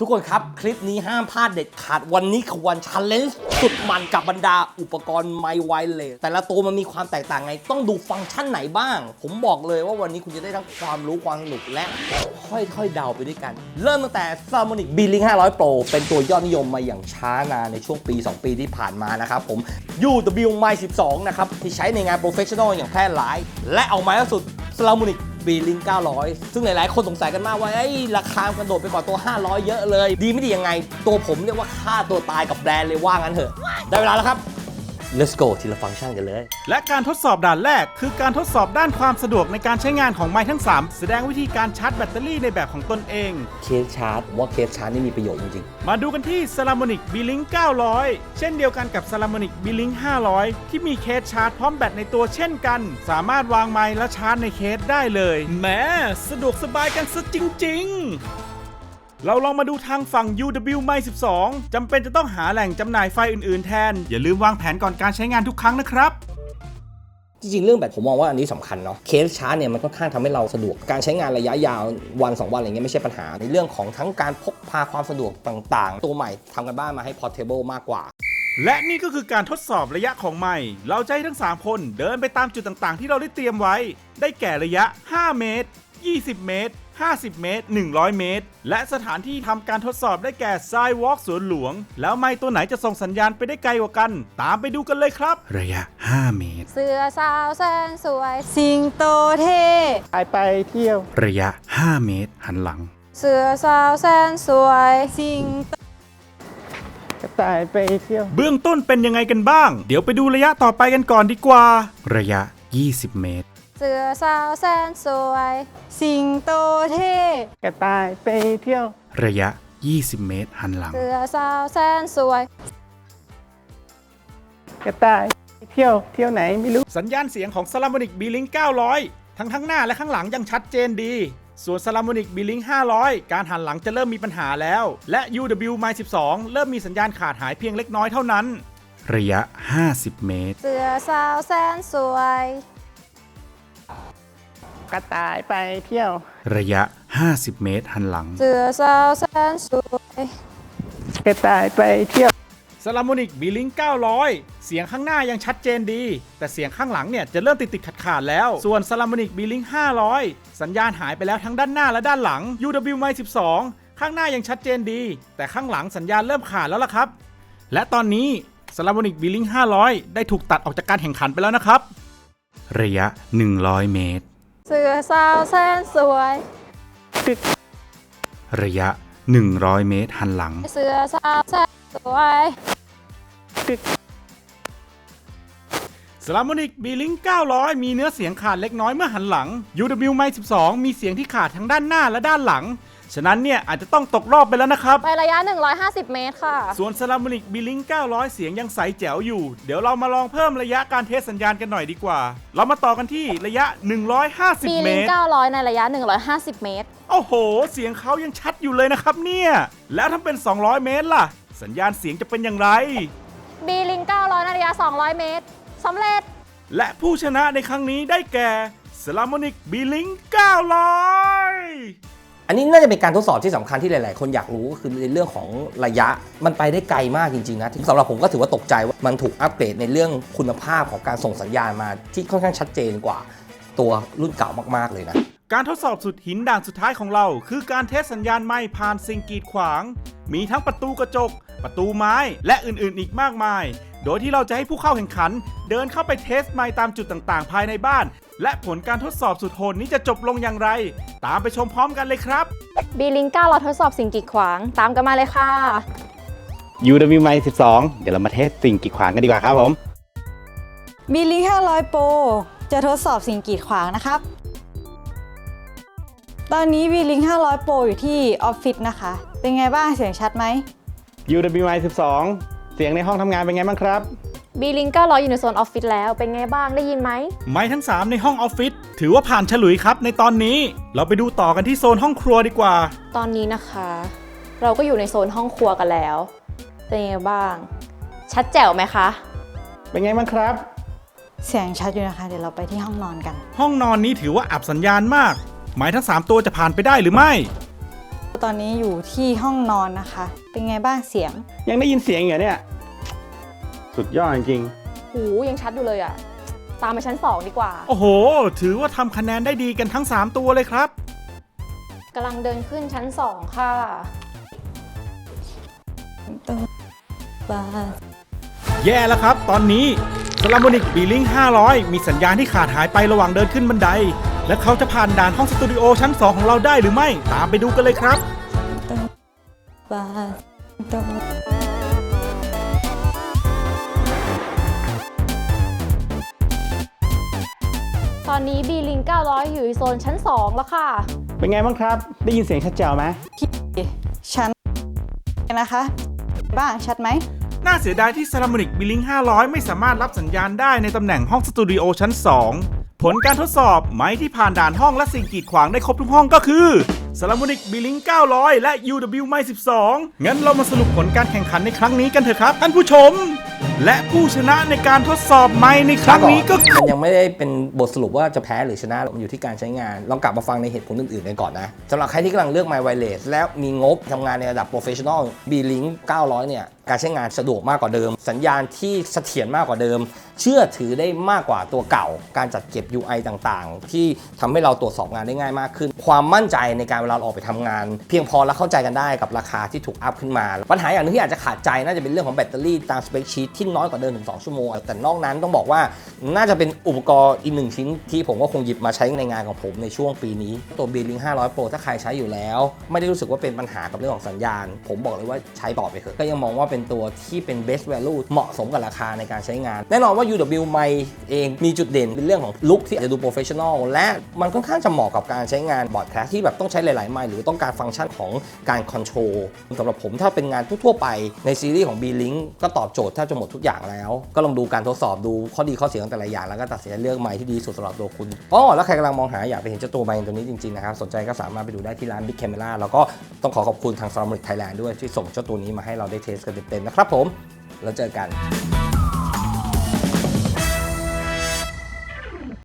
ทุกคนครับ คลิปนี้ห้ามพลาดเด็ดขาดวันนี้คือวันชันเลนจ์สุดมันกับบรรดาอุปกรณ์ไมไวเลสแต่ละตัวมันมีความแตกต่างไง ต้องดูฟังก์ชันไหนบ้าง ผมบอกเลยว่าวันนี้คุณจะได้ทั้งความรู้ความสนุกและค่อยๆ เดาไปด้วยกัน เริ่มตั้งแต่ s a r m o n i c b Link 500 Pro เป็นตัวยอดนิยมมาอย่างช้านานในช่วงปี 2 ปีที่ผ่านมานะครับผม UW m i 12 นะครับ ที่ใช้ในงาน Professional อย่างแพร่หลาย และเอามาล่าสุด s a r m o n i c บีลิง900 ซึ่งหลาย ๆ คนสงสัยกันมากว่าไอ้ราคากระโดดไปกว่าตัว 500 เยอะเลย ดีไม่ดียังไง ตัวผมเรียกว่าค่าตัวตายกับแบรนด์เลยว่างั้นเถอะ ได้เวลาแล้วครับ let's go ทีละฟังก์ชันกันเลย และการทดสอบด่านแรก คือการทดสอบด้านความสะดวกในการใช้งานของไม้ทั้ง 3 แสดงวิธีการชาร์จแบตเตอรี่ในแบบของตนเอง เคสชาร์จว่าเคสชาร์จนี่มีประโยชน์จริงมาดูกันที่ s a l a m o n i c B-Link 900 เช่นเดียวกันกับ s a l a m o n i c B-Link 500 ที่มีเคสชาร์จพร้อมแบตในตัวเช่นกัน สามารถวางไม้และชาร์จในเคสได้เลยแหมสะดวกสบายกันซะจริง ๆ เราลองมาดูทางฝั่ง UW m i 12จำเป็นจะต้องหาแหล่งจำหน่ายไฟอื่นๆแทน อย่าลืมวางแผนก่อนการใช้งานทุกครั้งนะครับๆจริงๆ เรื่องแบตผมมองว่าอันนี้สำคัญเนาะเคสชาร์จเนี่ยมันค่อนข้างทำให้เราสะดวกการใช้งานระยะยาววัน 2 วันอะไรเงี้ยไม่ใช่ปัญหา ในเรื่องของทั้งการพกพาความสะดวกต่างๆ ตัวใหม่ทำกันบ้านมาให้ portable มากกว่า และนี่ก็คือการทดสอบระยะของไม้เราจะให้ทั้ง 3 คนเดินไปตามจุดต่างๆ ที่เราได้เตรียมไว้ ได้แก่ระยะ 5 เมตร 20 เมตร 50 เมตร 100 เมตร และสถานที่ทำการทดสอบได้แก่ไซวอล์กสวนหลวง แล้วไม้ตัวไหนจะส่งสัญญาณไปได้ไกลกว่ากัน ตามไปดูกันเลยครับ ระยะ 5 เมตร เสือสาวแสนสวย สิงโตเท่ไปไปเที่ยว ระยะ 5 เมตร หันหลัง เสือสาวแสนสวย สิงโตกระต่ายไปเที่ยว เบื้องต้นเป็นยังไงกันบ้าง เดี๋ยวไปดูระยะต่อไปกันก่อนดีกว่า ระยะ 20 เมตร เสือสาวแสนสวย สิงโตเท่กระต่ายไปเที่ยว ระยะ 20 เมตรหันหลัง เสือสาวแสนสวย กระต่ายไปเที่ยวเที่ยวไหนไม่รู้ สัญญาณเสียงของ s a l a m o n i c B-Link 900 ทั้งข้างหน้าและข้างหลังยังชัดเจนดี ส่วน s a l a m o n i c B-Link 500 การหันหลังจะเริ่มมีปัญหาแล้ว และ UW m i 12 เริ่มมีสัญญาณขาดหายเพียงเล็กน้อยเท่านั้น ระยะ 50 เมตร เสือสาวแสนสวย กระต่ายไปเที่ยว ระยะ 50 เมตรหันหลัง เสือสาวแสนสวยกระต่ายไปเที่ยว s a l a m o n i c B-Link 900 เสียงข้างหน้ายังชัดเจนดี แต่เสียงข้างหลังเนี่ยจะเริ่มติดติดขัดขาดๆแล้ว ส่วน s a l a m o n i c B-Link 500 สัญญาณหายไปแล้วทั้งด้านหน้าและด้านหลัง UW m i 12 ข้างหน้ายังชัดเจนดี แต่ข้างหลังสัญญาณเริ่มขาดแล้วล่ะครับ และตอนนี้ s a l a m o n i c B-Link 500 ได้ถูกตัดออกจากการแข่งขันไปแล้วนะครับ ระยะ 100 เมตร เสือสาวแสนสวย ระยะ 100 เมตรหันหลัง เสือสาวแสนสวย s a l a m o n i c B-Link 900 มีเนื้อเสียงขาดเล็กน้อยเมื่อหันหลัง UW m i 12 มีเสียงที่ขาดทั้งด้านหน้าและด้านหลัง ฉะนั้นเนี่ยอาจจะต้องตกรอบไปแล้วนะครับ ไประยะ 150 เมตรค่ะ ส่วน s a l a m o n i c B-Link 900 เสียงยังใสแจ๋วอยู่ เดี๋ยวเรามาลองเพิ่มระยะการเทสสัญญาณกันหน่อยดีกว่า เรามาต่อกันที่ระยะปี150 เมลิงตร 900 ในระยะ 150 เมตร โอ้โห เสียงเขายังชัดอยู่เลยนะครับเนี่ย แล้วถ้าเป็น 200 เมตรล่ะ สัญญาณเสียงจะเป็นอย่างไร บีลิง900 ในระยะ 200 เมตรสำเร็จ และผู้ชนะในครั้งนี้ได้แก่ s a l a m o n i c B-Link 900 อันนี้น่าจะเป็นการทดสอบที่สำคัญที่หลาย ๆ คนอยากรู้ก็คือในเรื่องของระยะมันไปได้ไกลมากจริง ๆ นะสำหรับผมก็ถือว่าตกใจว่ามันถูกอัปเกรดในเรื่องคุณภาพของการส่งสัญญาณมาที่ค่อนข้างชัดเจนกว่าตัวรุ่นเก่ามาก ๆ เลยนะการทดสอบสุดหินด่านสุดท้ายของเรา คือการเทสสัญญาณไม้ผ่านสิ่งกีดขวาง มีทั้งประตูกระจก ประตูไม้ และอื่นๆ อีกมากมาย โดยที่เราจะให้ผู้เข้าแข่งขัน เดินเข้าไปเทสไม้ตามจุดต่างๆ ภายในบ้าน และผลการทดสอบสุดโหดนี้จะจบลงอย่างไร ตามไปชมพร้อมกันเลยครับบีลิง900ทดสอบสิ่งกีดขวางตามกันมาเลยค่ะ UW m i 12 เดี๋ยวเรามาเทสสิ่งกีดขวางกันดีกว่าครับผมมีลิงก์500โปรจะทดสอบสิ่งกีดขวางนะครับ ตอนนี้วีลิงก์500โปรอยู่ที่ออฟฟิศนะคะ เป็นไงบ้างเสียงชัดไหม UW m i 12 เสียงในห้องทำงานเป็นไงบ้างครับ บีลิง900อยู่ในโซนออฟฟิศแล้วเป็นไงบ้างได้ยินไหม ไม้ทั้ง 3 ในห้องออฟฟิศถือว่าผ่านฉลุยครับในตอนนี้ เราไปดูต่อกันที่โซนห้องครัวดีกว่า ตอนนี้นะคะ เราก็อยู่ในโซนห้องครัวกันแล้ว เป็นไงบ้าง ชัดแจ๋วไหมคะ เป็นไงบ้างครับ เสียงชัดอยู่นะคะ เดี๋ยวเราไปที่ห้องนอนกัน ห้องนอนนี้ถือว่าอับสัญญาณมากไม้ทั้ง 3 ตัวจะผ่านไปได้หรือไม่ ตอนนี้อยู่ที่ห้องนอนนะคะ เป็นไงบ้างเสียง ยังได้ยินเสียงอยู่เนี่ย สุดยอดจริงหูยังชัดอยู่เลยอะตามไปชั้น2ดีกว่าโอ้โห ถือว่าทำคะแนนได้ดีกันทั้ง 3 ตัวเลยครับ กำลังเดินขึ้นชั้น2ค่ะแย่แล้วครับ ตอนนี้สลัมโบนิกบีลิง500 มีสัญญาณที่ขาดหายไประหว่างเดินขึ้นบันได และเขาจะผ่านด่านห้องสตูดิโอชั้น 2 ของเราได้หรือไม่ ตามไปดูกันเลยครับต อนนี้บีลิง900 อยู่ในโซนชั้น 2 แล้วค่ะๆเป็นไงบ้างครับ ได้ยินเสียงชัดแจ๋วไหมชั้นนะคะ บ้างชัดไหม น่าเสียดายที่ s า l ม o นิกบิลิง500 ไม่สามารถรับสัญญาณได้ในตำแหน่งห้องสตูดิโอชั้น 2 ผลการทดสอบไม้ที่ผ่านด่านห้องและสิ่งกีดขวางได้ครบทุกห้องก็คือ s า l ม o นิกบิลิง900 และ UW ไม้12งั้นเรามาสรุปผลการแข่งขันในครั้งนี้กันเถอะครับท่านผู้ชม และผู้ชนะในการทดสอบไม้ในครั้งนี้ก็คือ มันยังไม่ได้เป็นบทสรุปว่าจะแพ้หรือชนะมันอยู่ที่การใช้งาน ลองกลับมาฟังในเหตุผลอื่นๆกันก่อนนะสำหรับใครที่กำลังเลือก My Wireless แล้วมีงบทำงานในระดับ Professional B-Link 900 เนี่ย การใช้งานสะดวกมากกว่าเดิม สัญญาณที่เสถียรมากกว่าเดิม เชื่อถือได้มากกว่าตัวเก่า การจัดเก็บ UI ต่างๆ ที่ทำให้เราตรวจสอบงานได้ง่ายมากขึ้น ความมั่นใจในการเวลาออกไปทำงาน เพียงพอและเข้าใจกันได้กับราคาที่ถูกอัพขึ้นมา ปัญหาอย่างหนึงที่อาจจะขาดใจน่าจะเป็นเรื่องของแบตเตอรี่ตามสเปคชีตที่น้อยกว่าเดิมถึง 2 ชั่วโมง แต่นอกนั้นต้องบอกว่าน่าจะเป็นอุปกรณ์อีกหนึ่งชิ้น ที่ผมก็คงหยิบมาใช้ในงานของผมในช่วงปีนี้ ตัว b l i n k 500 Pro ถ้าใครใช้อยู่แล้ว ไม่ได้รู้สึกว่าเป็นปัญหากับเรื่องของสัญญาณ ผมบอกเลยว่าใช้ต่อไปเถอะก็ยังมองว่าเป็นตัวที่เป็น best value เหมาะสมกับราคาในการใช้งาน แน่นอนว่า UW ไมเองมีจุดเด่นเป็นเรื่องของลุคที่อาจจะดู professional และมันค่อนข้างจะเหมาะกับการใช้งานบอร์ดแคสที่แบบต้องใช้หลาย ๆ ไมค์หรือต้องการฟังก์ชันของการคอนโทรลสำหรับผมถ้าเป็นงานทั่ว ๆ ไปในซีรีส์ของ B-Link ก็ตอบโจทย์แทบจะหมดทุกอย่างแล้ว ก็ลองดูการทดสอบดูข้อดีข้อเสียของแต่ละอย่างแล้วก็ตัดสินใจเลือกไมค์ที่ดีสุดสำหรับตัวคุณอ๋อแล้วใครกำลังมองหาอยากไปเห็นเจ้าตัวไมค์ตัวนี้จริง ๆ นะครับสนใจก็สามารถไปดูได้ที่ร้าน Big Camera แล้วก็ต้องขอขอบคุณทาง s a m r i c Thailand ด้วยที่ส่งเจ้าตัวนี้มาให้เราได้เทสกันเต็มๆนะครับผมแล้วเจอกัน